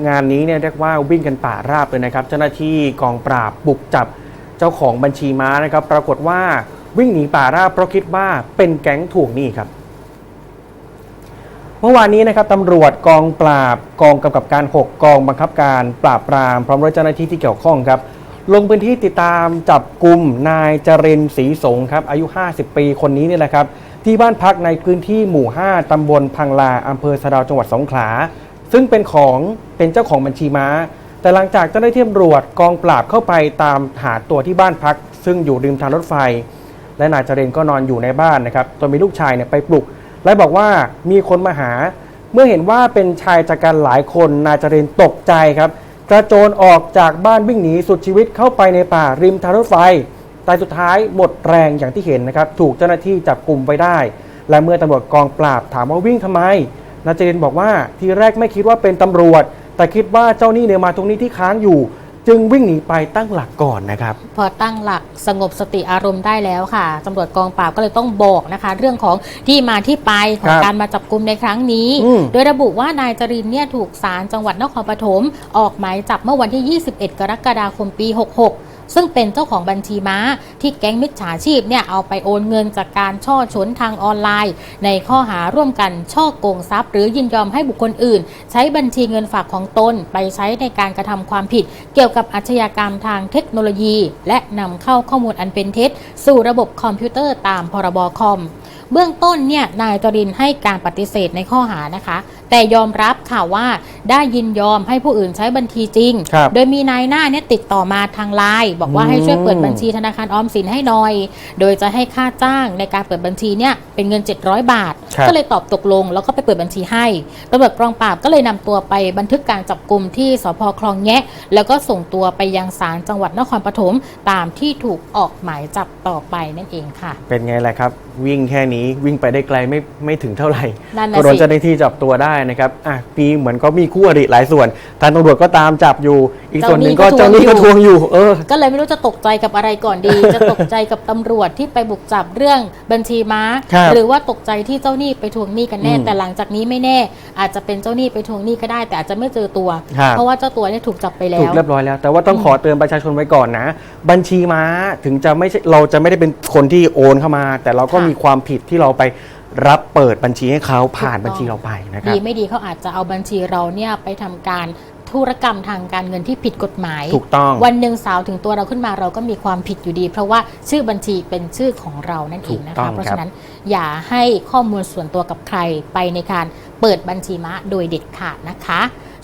งานนี้เนี่ยเรียกว่าวิ่งกันป่าราบเลยนะครับ เจ้าหน้าที่กองปราบบุกจับเจ้าของบัญชีม้านะครับ ปรากฏว่าวิ่งหนีป่าราบเพราะคิดว่าเป็นแก๊งทวงหนี้ครับ เมื่อวานนี้นะครับตำรวจกองปราบกองกำกับการ 6 กองบังคับการปราบปราม พร้อมด้วยเจ้าหน้าที่ที่เกี่ยวข้องครับ ลงพื้นที่ติดตามจับกลุ่มนายจรินศรีสงครับอายุ 50 ปีคนนี้นี่แหละครับที่บ้านพักในพื้นที่หมู่ 5 ตำบลพังลาอำเภอสะดาวจังหวัดสงขลา ซึ่งเป็นของเป็นเจ้าของบัญชีม้า แต่หลังจากเจ้าหน้าที่ตำรวจกองปราบเข้าไปตามหาตัวที่บ้านพัก ซึ่งอยู่ริมทางรถไฟ และนายจรินก็นอนอยู่ในบ้านนะครับจนมีลูกชายเนี่ยไปปลุก และบอกว่ามีคนมาหา เมื่อเห็นว่าเป็นชายจากกันหลายคนนายจรินตกใจครับกระโจนออกจากบ้านวิ่งหนีสุดชีวิตเข้าไปในป่าริมทางรถไฟแต่สุดท้ายหมดแรงอย่างที่เห็นนะครับ ถูกเจ้าหน้าที่จับกลุ่มไว้ได้ และเมื่อตำรวจกองปราบถามว่าวิ่งทำไม นายจรินบอกว่าทีแรกไม่คิดว่าเป็นตำรวจ แต่คิดว่าเจ้าหนี้เนี่ยมาตรงนี้ที่ค้างอยู่ จึงวิ่งหนีไปตั้งหลักก่อนนะครับ พอตั้งหลักสงบสติอารมณ์ได้แล้วค่ะตำรวจกองปราบก็เลยต้องบอกนะคะ เรื่องของที่มาที่ไปขอคงรับการมาจับกลุ่มในครั้งนี้ อืม โดยระบุว่านายจรินเนี่ยถูกศาลจังหวัดนครปฐมออกหมายจับเมื่อวันที่ 21 กรกฎาคมปี 66 ซึ่งเป็นเจ้าของบัญชีม้าที่แก๊งมิจฉาชีพเนี่ยเอาไปโอนเงินจากการช่อฉนทางออนไลน์ ในข้อหาร่วมกันช่อโกงทรัพย์ หรือยินยอมให้บุคคลอื่น ใช้บัญชีเงินฝากของตนไปใช้ในการกระทำความผิด เกี่ยวกับอาชญากรรมทางเทคโนโลยี และนำเข้าข้อมูลอันเป็นเท็จ สู่ระบบคอมพิวเตอร์ตามพรบคอม เบื้องต้นเนี่ยนายจรินให้การปฏิเสธในข้อหานะคะ แต่ยอมรับค่ะว่าได้ยินยอมให้ผู้อื่นใช้บัญชีจริงครับโดยมีนายหน้าเนี่ยติดต่อมาทางไลน์บอกว่าอืมให้ช่วยเปิดบัญชีธนาคารออมสินให้หน่อย โดยจะให้ค่าจ้างในการเปิดบัญชีเนี่ยเป็นเงิน 700 บาทครับก็เลยตอบตกลงแล้วก็ไปเปิดบัญชีให้ตำรวจกองปราบก็เลยนำตัวไปบันทึกการจับกลุ่มที่สพคลองแงะ แล้วก็ส่งตัวไปยังศาลจังหวัดนครปฐมตามที่ถูกออกหมายจับต่อไปนั่นเองค่ะ เป็นไงล่ะครับ วิ่งแค่นี้วิ่งไปได้ไกลไม่ไม่ถึงเท่าไหร่นั่นน่ะก็โดนสิ เจ้าหน้าที่จับตัวได้นะครับอะปีเหมือนก็มีคู่อริหลายส่วนทางตำรวจก็ตามจับอยู่ อีกส่วนหนึ่งก็เจ้าหนี้ก็ทวงอยู่ เออ ก็เลยไม่รู้จะตกใจกับอะไรก่อนดี จะตกใจกับตำรวจที่ไปบุกจับเรื่องบัญชีม้า ครับหรือว่าตกใจที่เจ้าหนี้ไปทวงหนี้กันแน่ อืมแต่หลังจากนี้ไม่แน่ อาจจะเป็นเจ้าหนี้ไปทวงหนี้ก็ได้ แต่อาจจะไม่เจอตัว ครับ เพราะว่าเจ้าตัวเนี่ยถูกจับไปแล้ถูกว เรียบร้อยแล้ว แต่ว่าต้องขอเตือนประชาชนไว้ก่อนนะ บัญชีม้าถึงจะไม่ใช่เราจะไม่ได้เป็นคนที่โอนเข้ามา แต่เราก็ค่ะมีความผิดที่เราไปรับเปิดบัญชีให้เขาผ่านถูกต้องบัญชีเราไปนะครับ ดีไม่ดีเขาอาจจะเอาบัญชีเราเนี่ยไปทำการธุรกรรมทางการเงินที่ผิดกฎหมาย ถูกต้อง วันหนึ่งสาวถึงตัวเราขึ้นมาเราก็มีความผิดอยู่ดี เพราะว่าชื่อบัญชีเป็นชื่อของเรานั่นเองนะถูกต้อคะงเพราะครับฉะนั้นอย่าให้ข้อมูลส่วนตัวกับใครไปในการเปิดบัญชีม้าโดยเด็ดขาดนะคะ